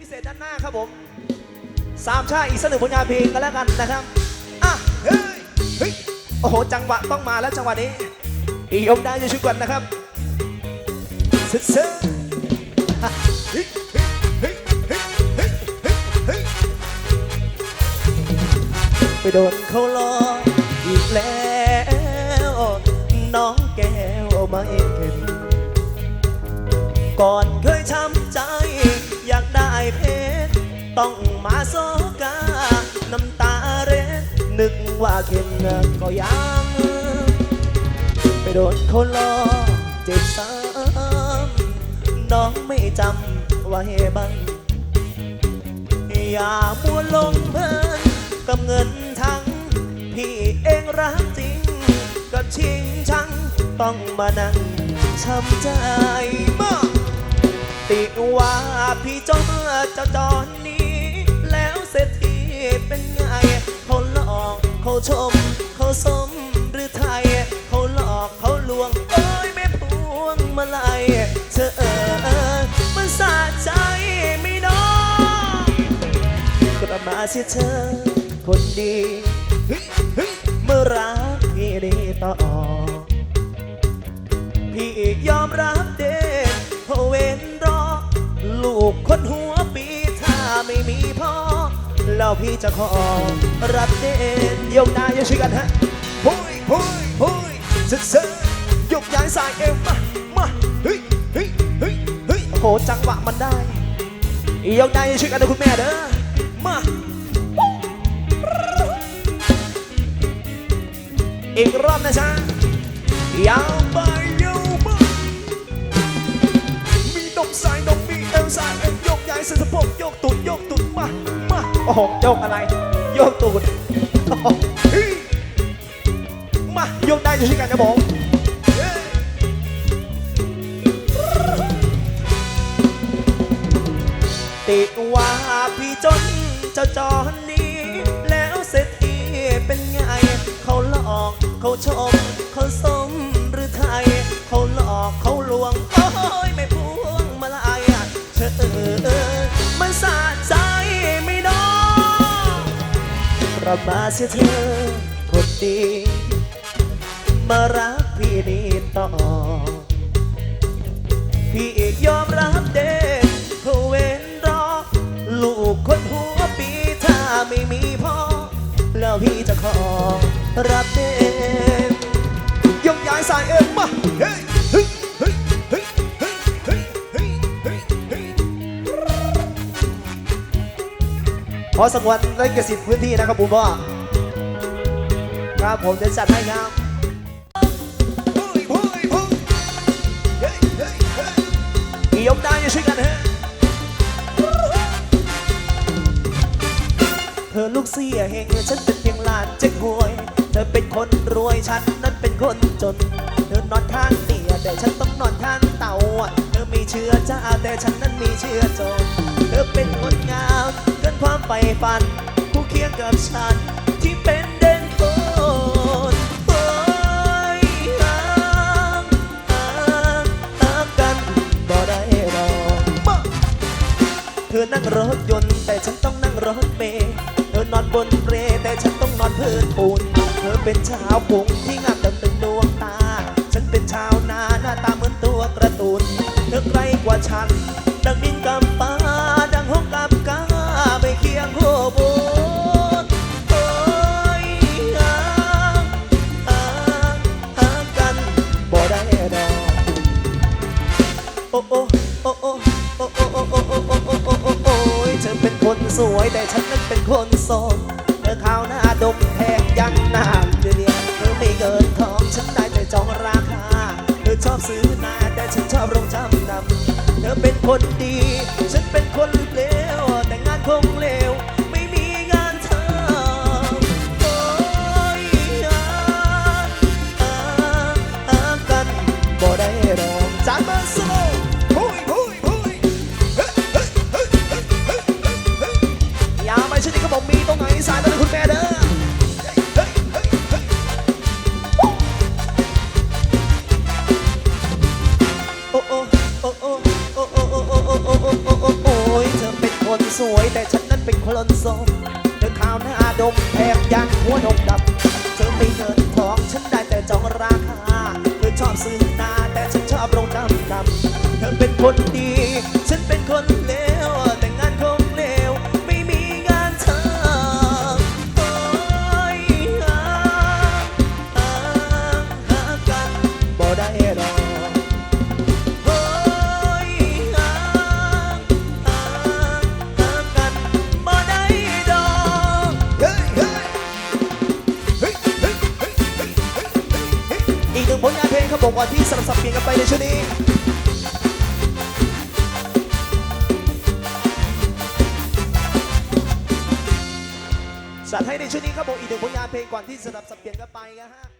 พิเศษด้านหน้าครับผมสามชาติอีกสักหนึ่งผลงานเพลงกันแล้วกันนะครับอะเฮ้ยเฮ้ยโอ้โหจังหวะต้องมาแล้วจังหวะนี้อียมได้จะช่วยกันนะครับเซ่ไปโดนเขาหลอกอีกแล้วน้องแก้วไม่เข็ดก่อนเคยช้ำใจ ต้องมาโซกา น้ำตาเร็ดนึกว่าเข็นก็ยังไปโดนคนล้อเจ็บซ้ำน้องไม่จำไว้บ้างอย่ามัวลงเพลินกับเงินทั้ง พี่เองรักจริง ก็ชิงชังต้องมานั่งช้ำใจมากติว่าพี่จอเจ้าจอน เป็นไง เขาหลอกเขาชม เขาสมหรือไทย เขาหลอกเขาลวงเอ้ยแม่พวงมาลัยเธอเออมันสะใจไม่น้องกลับมาเสียเธอ คนดี เมื่อรักพี่ได้ต่อ พี่ยอมรับเด็ดเพราะเว้น แล้วพี่จะขอรับเด่นยกน้ายกชื่อกันฮะพุยพุยพุยเซ่เซ่ยกย้ายสายเอวมามาเฮ้ยเฮ้ยเฮ้ยเฮ้ยโอ้โหจังหวะมันได้ยกน้ายกชื่อกันนะคุณแม่เด้อมาอีกรอบนะจ๊ะยาวไปยาวมามีนมสายนมมีเอวสายเอวยกย้ายเส้นสะโพกยกตู โอ้โหยกอะไร โยกตูดโอ้โยกได้จะช่วยกันนะผมเฮ้ยติดว่าพี่จนเจ้าจอนนี้ แล้วเศรษฐีเป็นไง เขาหลอกเขาชมเขาสม กลับมาเสียเธอคนดี มารักพี่นี่ต่อ พี่เอกยอมรับเด็กเขาเว้นรอ ลูกคนหัวปีถ้าไม่มีพ่อ แล้วพี่จะขอรับเด็ก ขอสักวันได้กระสิบพื้นที่นะครับผมว่าครับผมจะจัดให้ครับเฮ้ยเฮ้ยกได้อย่าช่วยกันฮะเธอลูกเสียเฮงฉันเป็นเพียงหลานเจ๊กหวย เธอเป็นคนรวยฉันนั้นเป็นคนจน เธอนอนข้างเตียแต่ฉันต้องนอนข้างเต่าเธอมีเชื้อจ้าแต่ฉันนั้นมีเชื้อจน เกินความใฝ่ฝันคู่เคียงกับฉันที่เป็นเด่นโคนโอ้ยหางหางหางกันบ่ได้รอเธอนั่งรถยนต์แต่ฉันต้องนั่งรถเมล์เธอนอนบนเปรแต่ฉันต้องนอนพื้นปูนเธอเป็นชาวกรุงที่งามดังตึงดวงตา ฉันเป็นชาวนาหน้าตาเหมือนตัวกระตูนเธอไกลกว่าฉันดังดินกับ ยเธอเป็นคนสวยแต่ฉันนั้นเป็นคนโสดเธอขาวหน้าดมแพงยันหน้าเดียเธอไม่เกินทองฉันได้แต่จองราคา เธอชอบซื้อนาแต่ฉันชอบโรงจำนำเธอเป็นคนดี ฉันเป็นคนเลวแต่งานคงเลว ตรงไหนสายตานคุณแม่เด้อโอ้ยเธอเป็นคนสวยแต่ฉันนั้นเป็นคนโสดเธอขาวหน้าดมแถมยังหัวนมดำเธอไม่เงินทองฉันได้แต่จองราคาเธอชอบซื้อนาแต่ฉันชอบลงน้ำดำเธอเป็นคนดี กว่าที่สลับสับเปลี่ยนกันไปในช่วงนี้สัดให้ในช่วงนี้ครับผมอีกหนึ่งผลงานเพลงก่อนที่สลับสับเปลี่ยนกันไปนะฮะ